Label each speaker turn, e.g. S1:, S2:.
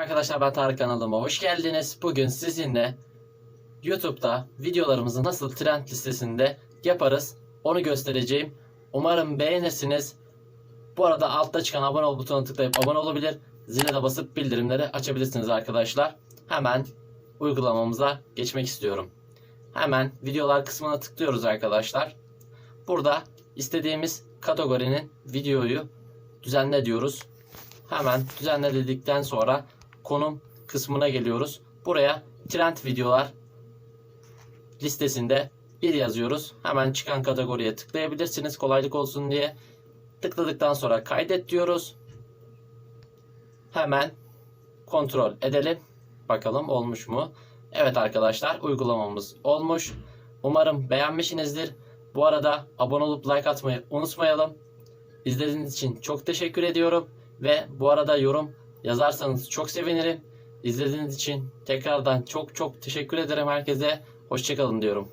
S1: Arkadaşlar ben Tarık kanalıma hoş geldiniz. Bugün sizinle YouTube'da videolarımızı nasıl trend listesinde yaparız onu göstereceğim. Umarım beğenirsiniz. Bu arada altta çıkan abone ol butonuna tıklayıp abone olabilir. Zile de basıp bildirimleri açabilirsiniz arkadaşlar. Hemen uygulamamıza geçmek istiyorum. Hemen videolar kısmına tıklıyoruz arkadaşlar. Burada istediğimiz kategorinin videoyu düzenle diyoruz. Hemen düzenle dedikten sonra konum kısmına geliyoruz. Buraya trend videolar listesinde bir yazıyoruz. Hemen çıkan kategoriye tıklayabilirsiniz kolaylık olsun diye. Tıkladıktan sonra kaydet diyoruz. Hemen kontrol edelim. Bakalım olmuş mu? Evet arkadaşlar uygulamamız olmuş. Umarım beğenmişsinizdir. Bu arada abone olup like atmayı unutmayalım. İzlediğiniz için çok teşekkür ediyorum. Ve bu arada yorum yazarsanız çok sevinirim. İzlediğiniz için tekrardan çok çok teşekkür ederim herkese. Hoşçakalın diyorum.